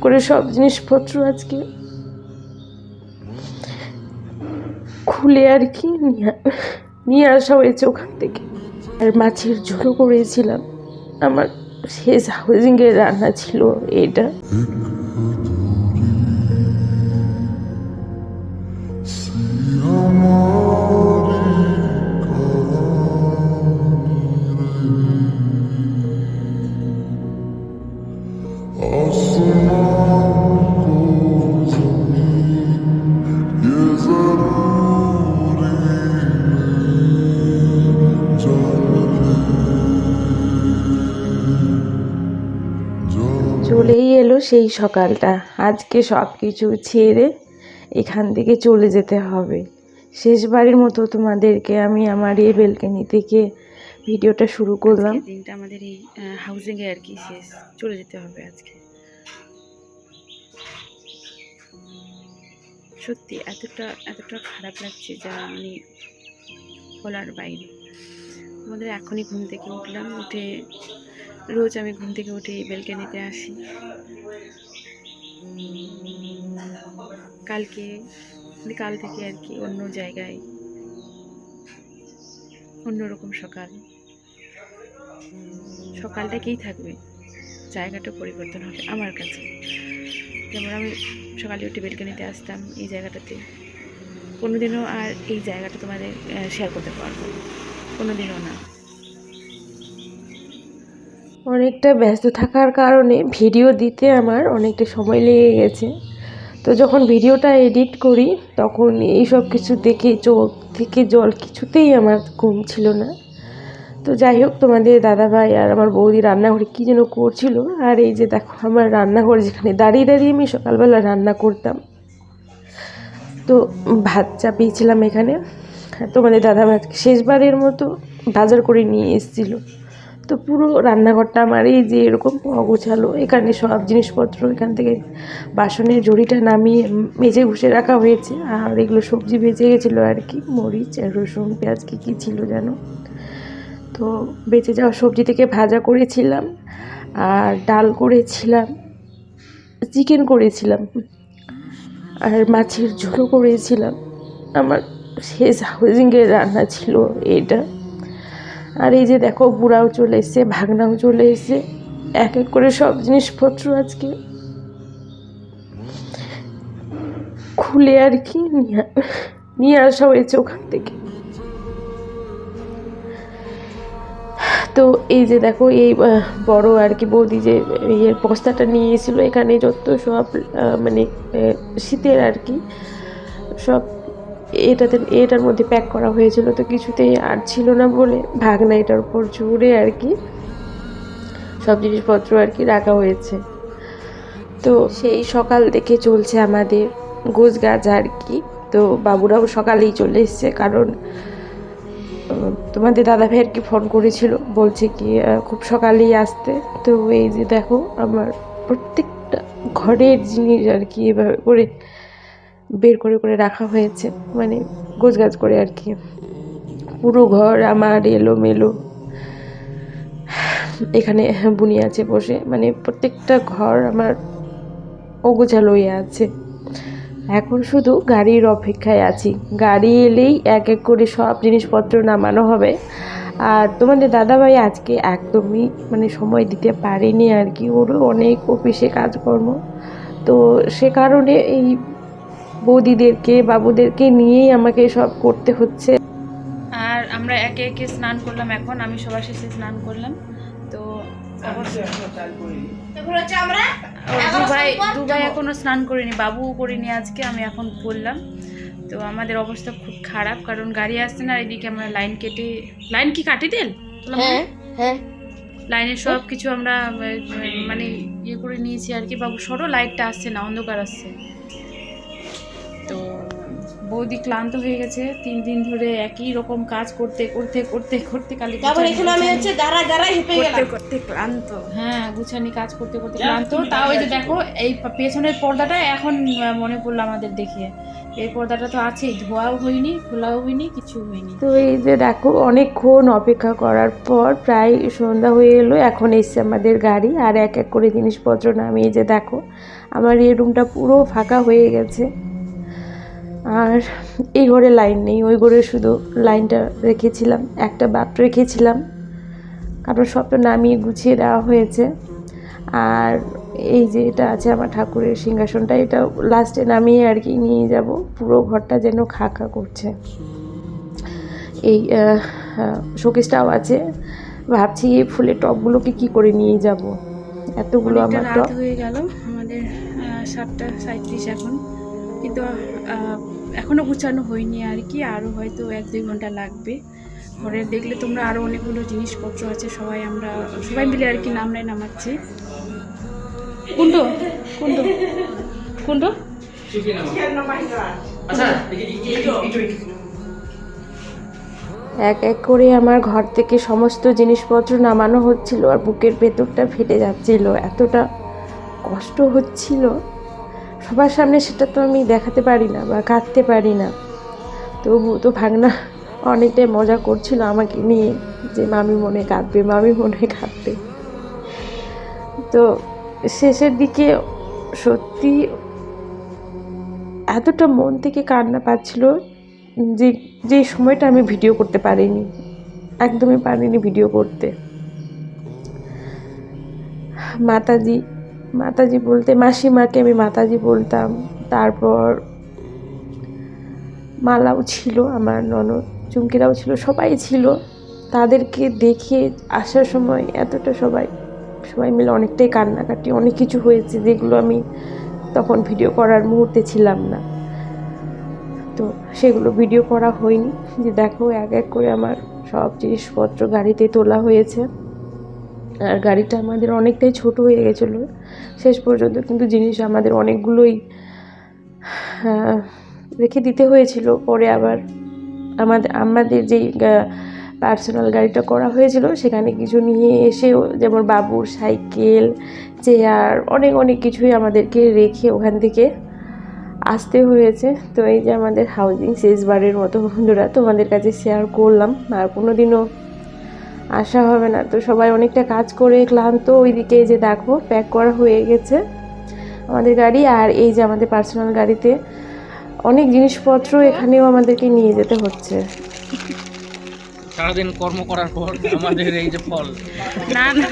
করে সব জিনিসপত্র আজকে। খুলে আর কি নিয়ে- আসা হয়েছে ওখান থেকে। আর মাছের ঝোলও করেছিলাম। আমার শেষ হাউজিংয়ের রান্না ছিল এটা। চলেই সেই সকালটা। আজকে সব কিছু ছেড়ে এখান থেকে চলে যেতে হবে। শেষবারের মতো তোমাদেরকে আমি আমার এই বেলকানি থেকে ভিডিওটা শুরু করলাম। দিনটা আমাদের এই হাউজিং এ আর কি শেষ। চলে যেতে হবে আজকে। সত্যি এতটা এতটা খারাপ লাগছে যা মানে বলার বাইরে। আমাদের এখনই ঘুম থেকে উঠলাম উঠে রোজ আমি ঘুম থেকে উঠে এই বেলকানিতে আসি। কালকে, কাল থেকে আর কি অন্য জায়গায় অন্যরকম সকাল। সকালটাকেই থাকবে। জায়গাটা পরিবর্তন হবে আমার কাছে। যেমন আমি সকালে উঠে বেলকানিতে আসতাম এই জায়গাটাতে। কোনোদিনও আর এই জায়গাটা তোমাদের শেয়ার করতে পারব। কোনোদিনও না। অনেকটা ব্যস্ত থাকার কারণে ভিডিও দিতে আমার অনেকটা সময় লেগে গেছে। তো যখন ভিডিওটা এডিট করি, তখন এই সব কিছু দেখে চোখ থেকে জল কিছুতেই আমার কম ছিল না। তো যাই হোক, তোমাদের দাদাভাই আর আমার বৌদি রান্নাঘরে কী যেন করছিল, আর এই যে দেখো, আমার রান্নাঘর যেখানে দাঁড়িয়ে দাঁড়িয়ে আমি সকালবেলা রান্না করতাম। তো ভাত চাপিয়েছিলাম এখানে। তোমাদের দাদাভাই আজকে শেষবারের মতো বাজার করে নিয়ে এসেছিল। তো পুরো রান্নাঘরটা আমার এই যে এরকম অগোছালো। এখানে সব জিনিসপত্র, এখান থেকে বাসনের ঝুড়িটা নামিয়ে মেজে ঘুষে রাখা হয়েছে। আর এগুলো সবজি বেঁচে গেছিল আর কি, মরিচ আর রসুন, পেঁয়াজ, কী কী ছিল যেন। তো বেঁচে যাওয়া সবজি থেকে ভাজা করেছিলাম আর ডাল করেছিলাম, চিকেন করেছিলাম আর মাছের ঝোলও করেছিলাম। আমার শেষ হাউজিংয়ের রান্না ছিল এটা। আর এই যে দেখো, বুড়াও চলে এসছে, ভাগনাও চলে এসছে। এক এক করে সব জিনিসপত্র আজকে খুলে আর কি নিয়ে- আসা হয়েছে ওখান থেকে। তো এই যে দেখো, এই বড় আর কি বৌদি যে ইয়ের বস্তাটা নিয়ে এসেছিল, এখানে যত সব মানে শীতের আর কি সব এটাতে এটার মধ্যে প্যাক করা হয়েছিল তো কিছুতেই আর ছিল না বলে ভাগনা এটার উপর জুড়ে আর কি সব জিনিসপত্র আর কি রাখা হয়েছে। তো সেই সকাল থেকে চলছে আমাদের গোছ গাছ আর কি। তো বাবুরাও সকালেই চলে এসছে কারণ তোমাদের দাদা ভাই আর কি ফোন করেছিল, বলছে কি খুব সকালেই আসতে। তো এই যে দেখো, আমার প্রত্যেকটা ঘরের জিনিস আর কি এভাবে করে বের করে করে রাখা হয়েছে। মানে গোছগাছ করে আর কি। পুরো ঘর আমার এলোমেলো। এখানে বুনি আছে বসে। মানে প্রত্যেকটা ঘর আমার অগোছালোই আছে। এখন শুধু গাড়ির অপেক্ষায় আছি। গাড়ি এলেই এক এক করে সব জিনিসপত্র নামানো হবে। আর তোমাদের দাদাভাই আজকে একদমই মানে সময় দিতে পারেনি আর কি। ওরও অনেক অফিসে কাজকর্ম। তো সে কারণে এই বৌদিদেরকে বাবুদেরকে নিয়েই আমাকে সব করতে হচ্ছে। আর আমরা একে একে স্নান করলাম এখন আমি সবার শেষে স্নান করলাম। তো ও দুবাই দুবাই এখনও স্নান করিনি বাবুও করিনি আজকে আমি এখন করলাম তো আমাদের অবস্থা খুব খারাপ কারণ গাড়ি আসছে না আর এদিকে আমরা লাইন কেটে লাইন কি কাটি দিল হ্যাঁ হ্যাঁ। লাইনের সব কিছু আমরা মানে ইয়ে করে নিয়েছি আর কি বাবু সরো লাইটটা আসছে না অন্ধকার আসছে। বৌদি ক্লান্ত হয়ে গেছে তিন দিন ধরে একই রকম কাজ করতে করতে করতে করতে কালি তারপর এখানে আমি হচ্ছে দাঁড়া দাঁড়া হেঁপে করতে গেলাম। করতে ক্লান্ত। হ্যাঁ গুছানি কাজ করতে করতে ক্লান্ত। তাও ওই যে দেখো এই পেছনের পর্দাটা এখন মনে পড়ল আমাদের দেখে এই পর্দাটা তো আছেই ধোয়াও হয়নি খোলাও হয়নি কিছু হয়নি। তো এই যে দেখো অনেকক্ষণ অপেক্ষা করার পর প্রায় সন্ধ্যা হয়ে এলো এখন এসছে আমাদের গাড়ি আর এক এক করে জিনিসপত্র নামিয়ে যে দেখো আমার এই রুমটা পুরো ফাঁকা হয়ে গেছে। আর এই ঘরে লাইন নেই ওই ঘরে শুধু লাইনটা রেখেছিলাম একটা বাত রেখেছিলাম। কারণ সব তো নামিয়ে গুছিয়ে দেওয়া হয়েছে। আর এই যে এটা আছে আমার ঠাকুরের সিংহাসনটা এটা লাস্টে নামিয়ে আর কি নিয়ে যাব। পুরো ঘরটা যেন খা খা করছে। এই শোকেসটাও আছে। ভাবছি এই ফুলের টবগুলোকে কি করে নিয়ে যাব? এতগুলো আমার টপ। হয়ে গেল আমাদের সাতটা সাঁত্রিশ এখন। কিন্তু এখনও এখনও গুছানো হয়নি আর কি। আরও হয়তো এক দুই ঘণ্টা লাগবে। ঘরে দেখলে তোমরা আরও অনেকগুলো জিনিসপত্র আছে সবাই আমরা সবাই মিলে আর কি নামলাই নামাচ্ছি। কুন্ডো কুন্ডো কুন্ডো? এক এক করে আমার ঘর থেকে সমস্ত জিনিসপত্র নামানো হচ্ছিল আর বুকের ভেতরটা ফেটে যাচ্ছিল। এতটা কষ্ট হচ্ছিল। সবার সামনে সেটা তো আমি দেখাতে পারি না বা কাঁদতে পারি না। তবু তো ভাগনা অনেকটাই মজা করছিল আমাকে নিয়ে যে মামি মনে কাঁদবে, মামি মনে কাঁদবে। তো শেষের দিকে সত্যি এতটা মন থেকে কান্না পাচ্ছিল যে যে সময়টা আমি ভিডিও করতে পারিনি। একদমই পারিনি ভিডিও করতে। মাতাজি মাতাজি বলতে, মাসিমাকে আমি মাতাজি বলতাম। তারপর মালাও ছিল, আমার ননদ, চুমকিরাও ছিল, সবাই ছিল। তাদেরকে দেখে আসার সময় এতটা সবাই সবাই মিলে অনেকটাই কান্নাকাটি, অনেক কিছু হয়েছে যেগুলো আমি তখন ভিডিও করার মুহূর্তে ছিলাম না। তো সেগুলো ভিডিও করা হয়নি। যে দেখো, এক এক করে আমার সব জিনিসপত্র গাড়িতে তোলা হয়েছে। আর গাড়িটা আমাদের অনেকটাই ছোট হয়ে গেছিল শেষ পর্যন্ত, কিন্তু জিনিস আমাদের অনেকগুলোই রেখে দিতে হয়েছিল। পরে আবার আমাদের আমাদের যেই পার্সোনাল গাড়িটা করা হয়েছিল, সেখানে কিছু নিয়ে এসেও যেমন বাবুর সাইকেল, চেয়ার, অনেক অনেক কিছুই আমাদেরকে রেখে ওখান থেকে আসতে হয়েছে। তো এই যে আমাদের হাউজিং শেষবারের মতো বন্ধুরা, তোমাদের কাছে শেয়ার করলাম, আর কোনো দিনও আসা হবে না। তো সবাই অনেকটা কাজ করে ক্লান্ত ওইদিকে যে দেখো প্যাক করা হয়ে গেছে আমাদের গাড়ি আর এই যে আমাদের পার্সোনাল গাড়িতে অনেক জিনিসপত্র এখানেও আমাদেরকে নিয়ে যেতে হচ্ছে। সারাদিন কর্ম করার পর আমাদের এই যে ফল। না না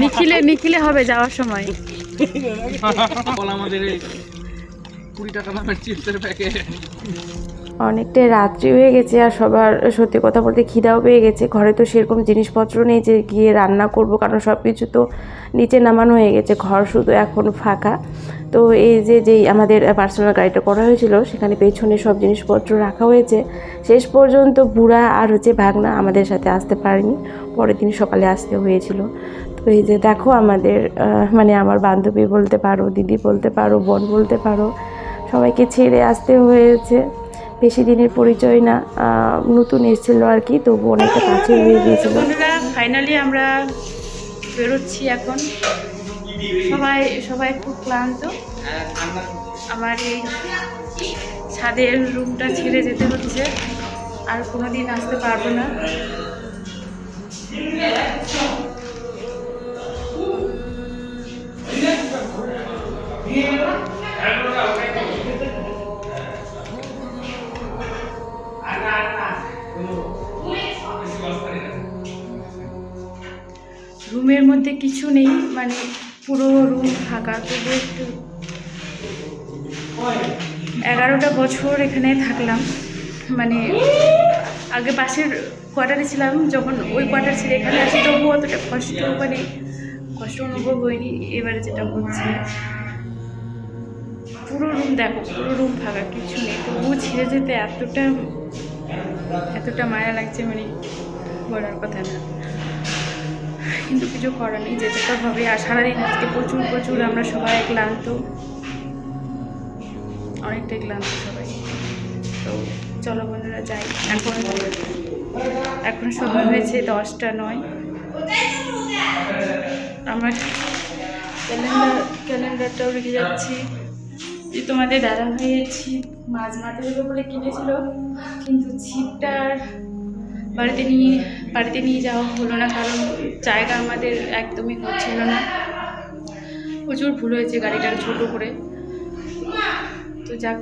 নিখিলে নিখিলে হবে যাওয়ার সময়। ফল আমাদের এই কুড়ি টাকা দামের চিপসের প্যাকেট অনেকটাই রাত্রি হয়ে গেছে আর সবার সত্যি কথা বলতে খিদাও পেয়ে গেছে। ঘরে তো সেরকম জিনিসপত্র নেই যে গিয়ে রান্না করব, কারণ সব কিছু তো নিচে নামানো হয়ে গেছে, ঘর শুধু এখন ফাঁকা। তো এই যে, যেই আমাদের পার্সোনাল গাড়িটা করা হয়েছিল, সেখানে পেছনে সব জিনিসপত্র রাখা হয়েছে। শেষ পর্যন্ত বুড়া আর হচ্ছে ভাগনা আমাদের সাথে আসতে পারেনি, পরের দিন সকালে আসতে হয়েছিল। তো এই যে দেখো আমাদের মানে আমার বান্ধবী বলতে পারো, দিদি বলতে পারো, বোন বলতে পারো, সবাইকে ছেড়ে আসতে হয়েছে। বেশি দিনের পরিচয় না নতুন এসেছিল আর কি তবু অনেকটা কাছে হয়ে গিয়েছিল। ফাইনালি আমরা বেরোচ্ছি এখন। সবাই সবাই খুব ক্লান্ত। আমার এই ছাদের রুমটা ছেড়ে যেতে হচ্ছে। আর কোনো দিন আসতে পারব না। রুমের মধ্যে কিছু নেই মানে পুরো রুম ফাঁকা। তবু একটু এগারোটা বছর এখানে থাকলাম। মানে আগে পাশের কোয়ার্টারে ছিলাম, যখন ওই কোয়ার্টার ছিল এখানে আসি তবু অতটা কষ্ট মানে কষ্ট অনুভব হয়নি। এবারে যেটা হচ্ছে, পুরো রুম দেখো, পুরো রুম ফাঁকা, কিছু নেই। তবু ছেড়ে যেতে এতটা এতটা মায়া লাগছে মানে বলার কথা না। কিন্তু কিছু করার নেই, যেতে তো হবে। আর সারাদিন আজকে প্রচুর প্রচুর আমরা সবাই ক্লান্ত। অনেকটাই ক্লান্ত সবাই। তো চলো বন্ধুরা, যাই। এখন এখন সময় হয়েছে দশটা নয়। আমার ক্যালেন্ডার, ক্যালেন্ডারটাও রেখে যাচ্ছি। যে তোমাদের দাদা ভাইয়ের ছিপ মাছ মারতে দেবে বলে কিনেছিল, কিন্তু ছিপটার বাড়িতে নিয়ে বাড়িতে নিয়ে যাওয়া হলো না, কারণ জায়গা আমাদের একদমই হচ্ছিল না। প্রচুর ভুল হয়েছে গাড়িটা ছোট করে। তো যাক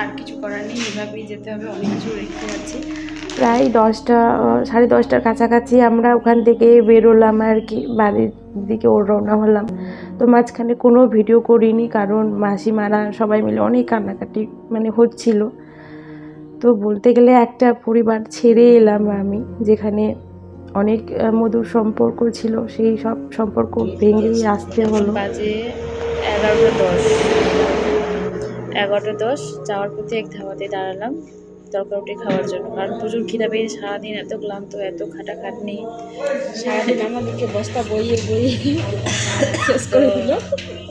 আর কিছু করার নেই এভাবেই যেতে হবে অনেক কিছু রেখে যাচ্ছি। প্রায় দশটা সাড়ে দশটার কাছাকাছি আমরা ওখান থেকে বেরোলাম আর কি বাড়ির দিকে ওর রওনা হলাম। তো মাঝখানে কোনো ভিডিও করিনি কারণ মাসিমারা সবাই মিলে অনেক কান্নাকাটি মানে হচ্ছিল। তো বলতে গেলে একটা পরিবার ছেড়ে এলাম আমি যেখানে অনেক মধুর সম্পর্ক ছিল সেই সব সম্পর্ক ভেঙেই আসতে হলো। বাজে এগারোটা দশ। এগারোটা দশ যাওয়ার পথে এক ধাবাতে দাঁড়ালাম তরকারি খাওয়ার জন্য। কারণ প্রচুর খিদা পেয়ে সারাদিন এত ক্লান্ত এত খাটাখাটনি। সারাদিন আমাদেরকে বস্তা বইয়ে বইয়ে শেষ করে দিল।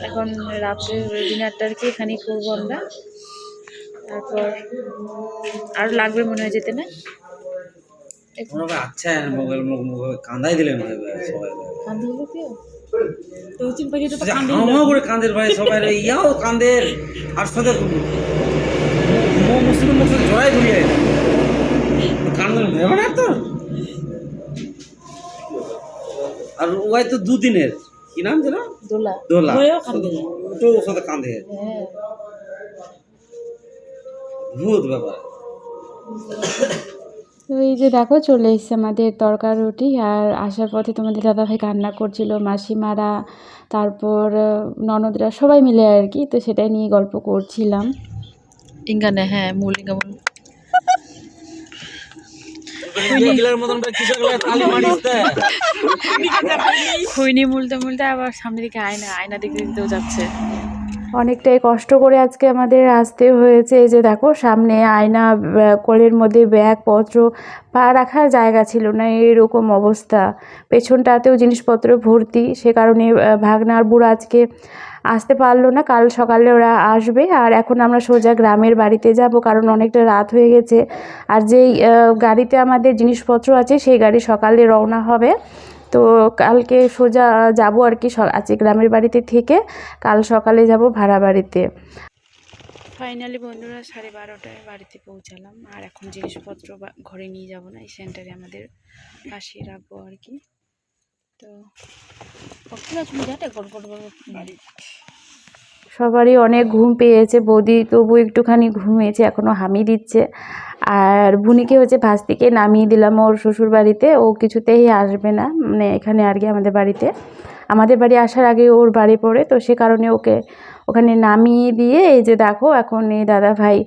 এখন রাত্রে ডিনারটা আর কি এখানেই করব আমরা। তারপর আরও লাগবে মনে হয় যেতে না? আচ্ছা মোবাইল মোবাইল কান্দাই দিলেন সবাই হলো কেউ? তো চিন পাখিটা তো কান্দে হাওয়া করে কান্দের ভাই সবাই ইয়াও কান্দের আর সাথে মুসলিম মুসলিম জড়াই ধরিয়ে কান্দের ভেবে না তো আর ওই তো দুদিনের কি নাম যেন? দোলা। ওর সাথে হ্যাঁ। ভূত ব্যাপার। তো এই যে দেখো চলে এসছে আমাদের তরকার রুটি আর আসার পথে তোমাদের দাদাভাই কান্না করছিল মাসিমারা তারপর ননদরা সবাই মিলে আর কি তো সেটাই নিয়ে গল্প করছিলাম। ইঙ্গানে হ্যাঁ মূল ইঙ্গা মূল গিলার মতন কিছু তালি মারিস দেয় খৈনি মুলতে মুলতে আবার সামনের দিকে আয়না আয়না দেখতে দিতেও যাচ্ছে। অনেকটাই কষ্ট করে আজকে আমাদের আসতে হয়েছে। যে দেখো, সামনে আয়না কোলের মধ্যে ব্যাগপত্র, পা রাখার জায়গা ছিল না, এরকম অবস্থা। পেছনটাতেও জিনিসপত্র ভর্তি, সে কারণে ভাগনার বুড়ো আজকে আসতে পারল না। কাল সকালে ওরা আসবে আর এখন আমরা সোজা গ্রামের বাড়িতে যাব, কারণ অনেকটা রাত হয়ে গেছে। আর যেই গাড়িতে আমাদের জিনিসপত্র আছে, সেই গাড়ি সকালে রওনা হবে। তো কালকে সোজা যাব আর কি আজকে গ্রামের বাড়িতে থেকে, কাল সকালে যাব ভাড়া বাড়িতে। ফাইনালি বন্ধুরা সাড়ে বারোটায় বাড়িতে পৌঁছালাম, আর এখন জিনিসপত্র ঘরে নিয়ে যাব না, এই সেন্টারে আমাদের পাশে রাখব আর কি। তো কখন তুমি যাতে বাড়ি। সবারই অনেক ঘুম পেয়েছে। বৌদি তবু একটুখানি ঘুমিয়েছে এখনও হামি দিচ্ছে। আর বুনিকে হচ্ছে ভাস্তিকে নামিয়ে দিলাম ওর শ্বশুর বাড়িতে ও কিছুতেই আসবে না মানে এখানে আর কি আমাদের বাড়িতে। আমাদের বাড়ি আসার আগে ওর বাড়ি পড়ে, তো সে কারণে ওকে ওখানে নামিয়ে দিয়ে এই যে দেখো এখন এই দাদা ভাই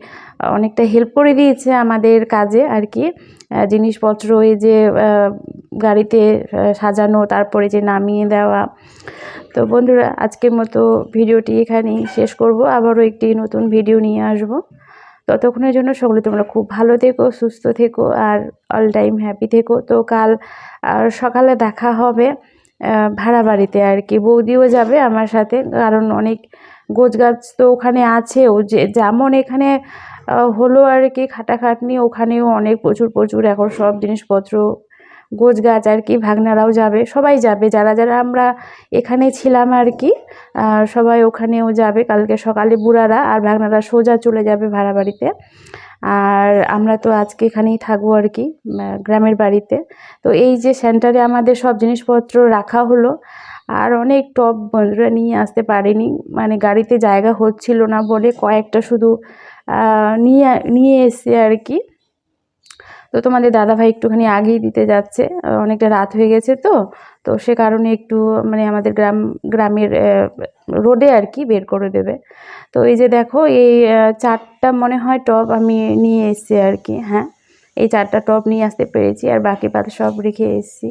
অনেকটা হেল্প করে দিয়েছে আমাদের কাজে আর কি। জিনিসপত্র এই যে গাড়িতে সাজানো, তারপরে যে নামিয়ে দেওয়া। তো বন্ধুরা, আজকের মতো ভিডিওটি এখানেই শেষ করব। আবারও একটি নতুন ভিডিও নিয়ে আসব। ততক্ষণের জন্য সকলে তোমরা খুব ভালো থেকো, সুস্থ থেকো আর অল টাইম হ্যাপি থেকো। তো কাল আর সকালে দেখা হবে ভাড়া বাড়িতে আর কি। বৌদিও যাবে আমার সাথে, কারণ অনেক গোছগাছ তো ওখানে আছে। ও যে, যেমন এখানে হলো আর কি খাটাখাটনি, ওখানেও অনেক প্রচুর প্রচুর এখন সব জিনিসপত্র গোছ গাছ আর কি ভাগনারাও যাবে, সবাই যাবে। যারা যারা আমরা এখানে ছিলাম আর কি সবাই ওখানেও যাবে কালকে সকালে বুড়ারা আর ভাগনারা সোজা চলে যাবে ভাড়া বাড়িতে। আর আমরা তো আজকে এখানেই থাকব আর কি গ্রামের বাড়িতে। তো এই যে সেন্টারে আমাদের সব জিনিসপত্র রাখা হলো আর অনেক টপ বন্ধুরা নিয়ে আসতে পারেনি। মানে গাড়িতে জায়গা হচ্ছিল না বলে কয়েকটা শুধু নিয়ে নিয়ে এসছে আর কি। তো তোমাদের দাদাভাই একটুখানি আগেই দিতে যাচ্ছে। অনেকটা রাত হয়ে গেছে তো। তো সে কারণে একটু মানে আমাদের গ্রাম, গ্রামের রোডে আর কি বের করে দেবে। তো এই যে দেখো, এই চারটা মনে হয় টব আমি নিয়ে এসেছি আর কি। হ্যাঁ এই চারটা টব নিয়ে আসতে পেরেছি আর বাকি পাতা সব রেখে এসেছি।